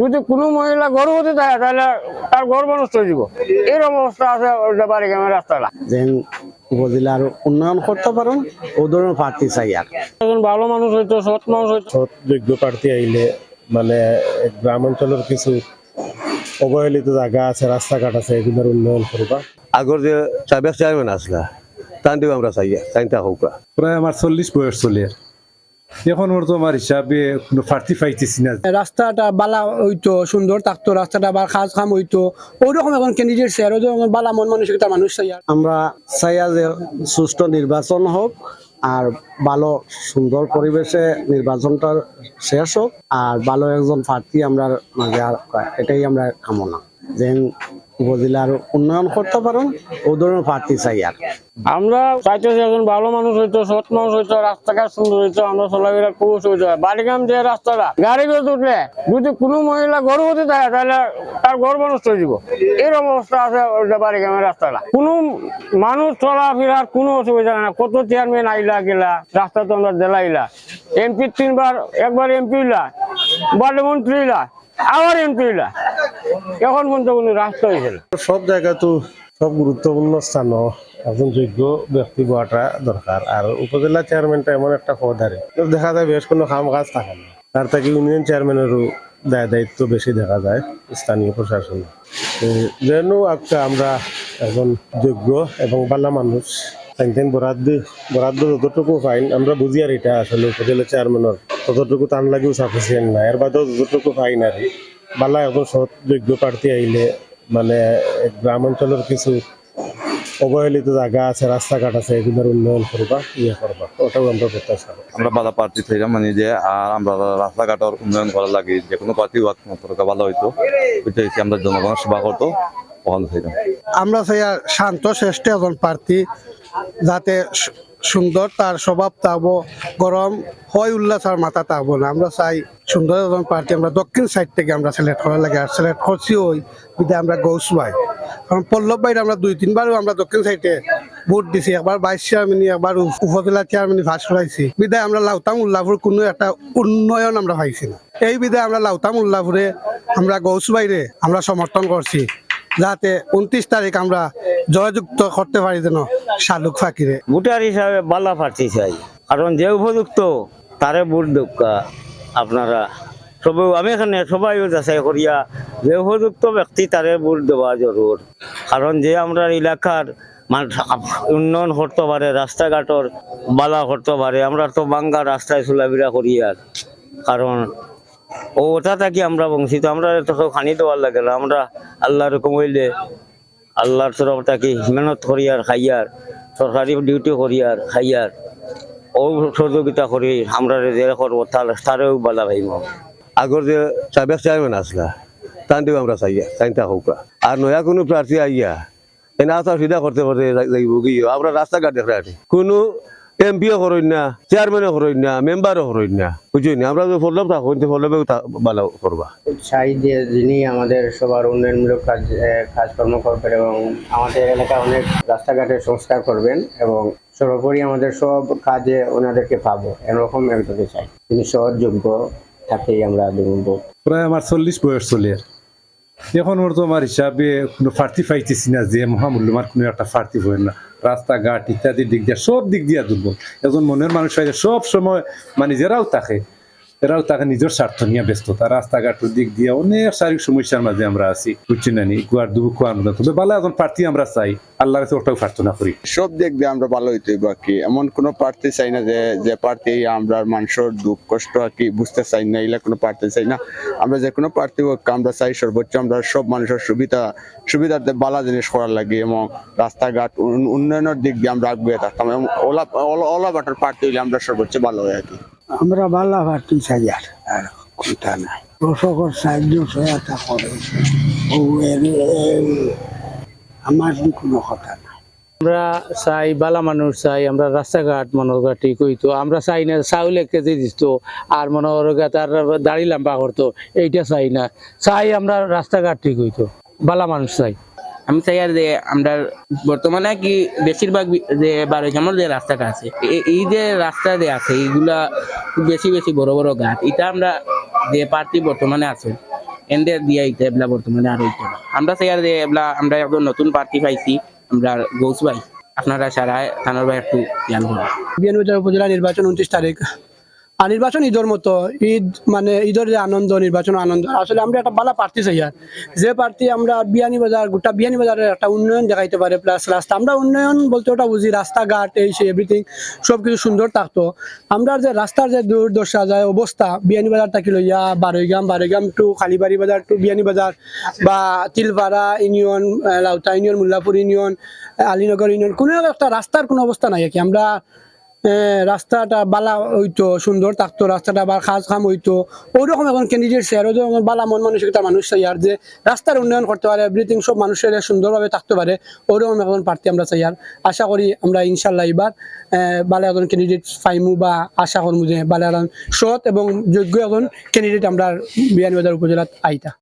যদি কোনো মহিলা গর্ভবতী থাকে তাহলে তার গর্ভ নষ্ট হয়ে যাব। এরকম অবস্থা আছে বাড়ি গ্রামের রাস্তাটা। যেন উপজেলার উন্নয়ন করতে পারেন ও ধরনের প্রার্থী চাই আর। একজন ভালো মানুষ হইতো সৎ মানুষ হইতো। সৎ যোগ্য প্রার্থী আইলে মানে গ্রাম অঞ্চলের কিছু অবহেলিত জায়গা আছে রাস্তাঘাট আছে এগুলোর উন্নয়ন করবা। আগর যে সাবেক চেয়ারম্যান আসলা তান দিব আমরা চাই চাইতা হোক প্রায় আমার চল্লিশ বয়স চলে। এখন ওর তো আমার হিসাবে কোনো প্রার্থী পাইতেছি না। রাস্তাটা বালা হইতো সুন্দর থাকতো রাস্তাটা আবার খাস খাম হইতো। ওইরকম এখন ক্যান্ডিডেট স্যার ওই বালা মন মানসিকতা মানুষ চাই। আমরা চাইয়া যে সুষ্ঠু নির্বাচন হোক আর ভালো সুন্দর পরিবেশে নির্বাচনটা শেষ হোক আর ভালো একজন প্রার্থী আমরা মাঝে আর এটাই আমরা কামনা। যেন উপজেলার উন্নয়ন করতে পারেন ও ধরনের প্রার্থী চাই আর। আমরা চাইতেছি একজন ভালো মানুষ হইতো, সৎ মানুষ হইতো, রাস্তাঘাট সুন্দর হইতো, আমরা চলাফেরা খুব অসুবিধা হয় বাড়িগ্রাম যে রাস্তাটা, গাড়ি করে উঠলে যদি কোনো মহিলা গর্ভবতী থাকে, তাহলে তার গর্ভ নষ্ট হয়ে যাব। এরকম অবস্থা আছে বাড়িগ্রামের রাস্তাটা। কোনো মানুষ চলাফেরার কোনো অসুবিধা না কত চেয়ারম্যান আইলা গেলা, রাস্তা তো আমরা দেলাইলা। এমপি তিনবার, একবার এমপি ইলা ওয়ার্ড মন্ত্রী ইলা আবার এমপি ইলা এখন পর্যন্ত কোনো রাস্তা হয়েছিল সব জায়গা তো সব গুরুত্বপূর্ণ স্থান, একজন যোগ্য ব্যক্তি হওয়াটা দরকার। আর উপজেলা চেয়ারম্যানটা এমন একটা পদ আর দেখা যায় বেশ কোনো কাম কাজ থাকে না। তার থেকে ইউনিয়ন চেয়ারম্যানেরও দায় দায়িত্ব বেশি দেখা যায় স্থানীয় প্রশাসন যেন একটা আমরা একজন যোগ্য এবং বালা মানুষ তাইতেন বরাদ্দ বরাদ্দ যতটুকু ফাইন আমরা বুঝি আর এটা আসলে উপজেলা চেয়ারম্যানের ততটুকু টান লাগেও সাফিসিয়েন্ট না। এর বাদেও যতটুকু ফাইন আর বালা একজন সৎ যোগ্য প্রার্থী আইলে মানে গ্রাম অঞ্চলের কিছু অবহেলিত জায়গা আছে রাস্তাঘাট আছে এগুলোর উন্নয়ন করবা ইয়ে করবা? ওটাও আমরা প্রত্যাশা করি। আমরা বাধা প্রার্থী থাকলাম মানে যে আর আমরা রাস্তাঘাটের উন্নয়ন করার লাগে যে কোনো প্রার্থী ভালো হইতো ওইটা হচ্ছে আমরা জনগণের সেবা করতো থাকলাম আমরা চাই আর শান্ত শ্রেষ্ঠ একজন প্রার্থী যাতে সুন্দর, তার স্বভাব থাকব গরম, হয় উল্লাস আর মাথা থাকব না। আমরা চাই সুন্দর একজন প্রার্থী আমরা দক্ষিণ সাইড থেকে আমরা সিলেক্ট করা লাগে, আর সিলেক্ট করছি ওই বিদে আমরা গৌস ভাই। কারণ পল্লব ভাইয়ের আমরা দুই, তিনবারও আমরা দক্ষিণ সাইডে ভোট দিছি, একবার ভাইস চেয়ারম্যানি একবার উপ- উপজেলা চেয়ারম্যানি ভাস করাইছি বিদায় আমরা লাউতাম উল্লাপুর, কোনো একটা উন্নয়ন আমরা পাইছি না। এই বিদায় আমরা লাউতাম উল্লাপুরে আমরা গৌস বাইরে আমরা সমর্থন করছি। যাতে উনত্রিশ তারিখ আমরা জয়যুক্ত করতে পারি যেন শালুক ফাকিরে। ভোটার হিসাবে বালা প্রার্থী চাই। কারণ যে উপযুক্ত, তারে ভোট দোকা আপনারা। সবাই আমি এখানে সবাই যাচাই করিয়া যে উপযুক্ত ব্যক্তি তারে ভোট দেওয়া জরুর। কারণ যে আমরা এলাকার উন্নয়ন করতে পারে, রাস্তাঘাটর বালা করতে পারে, আমরা তো বাঙ্গা রাস্তায় চলাফেরা করি আর। কারণ ওটা থাকি আমরা বংশিত আমরা তো খানি দেওয়ার লাগে আমরা আল্লাহর কমাইলে আল্লাহর তরফ থাকি, মেহনত করিয়ার খাইয়ার সরকারি ডিউটি করিয়ার খাইয়ার ও সহযোগিতা করি, আমরা যে করব, তার, তারেও বালা ভাইব আগর যে সাবেক চেয়ারম্যান আসলা তান দিব আমরা চাই, চাইতা হোক আর নয়া কোনো প্রার্থী আইয়া, এনে আসার সুবিধা করতে পারতে যাইব কি? আমরা রাস্তাঘাট দেখা কোনো এমপিও করেন না চেয়ারম্যানও করেন না মেম্বারও করেন না। বুঝলি? না আমরা যে ফলব থাকুন ফলবেও ভালো করবা। চাই যে যিনি আমাদের সবার উন্নয়নমূলক কাজ কাজকর্ম করবেন এবং আমাদের এলাকা অনেক রাস্তাঘাটের সংস্কার করবেন এবং সর্বোপরি আমাদের সব কাজে ওনাদেরকে পাবো এরকম একজনকে চাই। তিনি সহযোগ্য তাকেই আমরা দেব। প্রায় আমার চল্লিশ বয়স চলে এখন ওর তোমার হিসাবে কোনো ফার্টি পাইতেছি না যে মহামূল্যমান কোনো একটা ফার্টি হয় না। রাস্তাঘাট ইত্যাদি দিক দিয়া, সব দিক দিয়ে দুর্বল। এজন মনের মানুষ হয় সব সময় মানে যেরাও থাকে। এরাও তাকে নিজের স্বার্থ নিয়ে ব্যস্ত। ব্যস্ততা রাস্তাঘাটের দিক দিয়ে অনেক শারীরিক সমস্যার মাঝে আমরা আছি, বুঝছি না কুয়ার দুবু কুয়ার মতো তবে ভালো একজন প্রার্থী আমরা চাই, আল্লাহর কাছে ওটাও প্রার্থনা করি। সব দিক দিয়ে আমরা ভালো হইতে হইব আর কি। এমন কোনো প্রার্থী চাই না যে যে প্রার্থী আমরা মানুষের দুঃখ, কষ্ট আর কি বুঝতে চাই না, এগুলা কোনো প্রার্থী চাই না। আমরা যে কোনো প্রার্থী হোক, আমরা চাই সর্বোচ্চ আমরা সব মানুষের সুবিধা, সুবিধার্থে বালা জিনিস করার লাগে এবং রাস্তাঘাট উন্নয়নের দিক দিয়ে আমরা আগে থাকতাম ওলা, ওলা- বাটার প্রার্থী হইলে আমরা সর্বোচ্চ ভালো হয় আর কি। আমরা বাল্লা ভাটি চাই আর কোনটা নাই। কৃষকের সাহায্য সহায়তা করে। আমার কোনো কথা নাই। আমরা চাই বালা মানুষ চাই, আমরা রাস্তাঘাট মনোরগা ঠিক হইতো আমরা চাই না চাউল এক কেজি দিত আর মনোরগা তার দাড়ি লাম্বা করতো, এইটা চাই না। চাই আমরা রাস্তাঘাট ঠিক হইতো বালা মানুষ চাই। আমি চাই আর যে আমরা বর্তমানে কি বেশিরভাগ যে বারোইখানোর যে রাস্তাটা আছে এই যে রাস্তা যে আছে, এইগুলা বেশি বেশি বড় বড় গাছ, এটা আমরা যে পার্টি বর্তমানে আছে, এনদের দিয়ে আইতে এবলা বর্তমানে আর হইতো আমরা চাই আর যে এবলা আমরা একজন নতুন পার্টি পাইছি, আমরা গৌস ভাই, আপনারা সারা থানার ভাই একটু খেয়াল করুন। বিয়ানীবাজার উপজেলা নির্বাচন উনত্রিশ তারিখ। আর নির্বাচন ঈদের মতো, ঈদ মানে ঈদের যে আনন্দ, নির্বাচন আনন্দ, আসলে আমরা একটা ভালো প্রার্থী চাই আর। যে প্রার্থী আমরা বিয়ানীবাজার গোটা বিয়ানীবাজারের একটা উন্নয়ন দেখাইতে পারে প্লাস রাস্তা, আমরা উন্নয়ন বলতে ওটা বুঝি, রাস্তাঘাট, এই সেই এভরিথিং সব কিছু সুন্দর থাকতো। আমরা যে রাস্তার যে দুর্দশা যায় অবস্থা বিয়ানীবাজার থাকি লইয়া বারৈগ্রাম বারৈগ্রাম টু খালিবাড়ি বাজার টু বিয়ানীবাজার বা Tilpara union Lauta union, Mullapur union, Alinagar union, কোনো একটা রাস্তার কোনো অবস্থা নাই আর কি। আমরা রাস্তাটা বালা হইতো, সুন্দর থাকতো, রাস্তাটা বা খাস খাম হইতো। ওইরকম এখন ক্যান্ডিডেট স্যার ওই বালা মন মানসিকতা মানুষ চাই, আর যে রাস্তার উন্নয়ন করতে পারে এভরিথিং সব মানুষের সুন্দরভাবে থাকতে পারে, ওইরকম এখন প্রার্থী আমরা চাই, আর আশা করি আমরা ইনশাল্লাহ এবার বালা এখন ক্যান্ডিডেট পাইমু বা আশা করমু যে বালা সৎ এবং যোগ্য এখন ক্যান্ডিডেট আমরা বিয়ানীবাজার উপজেলাত আইতা।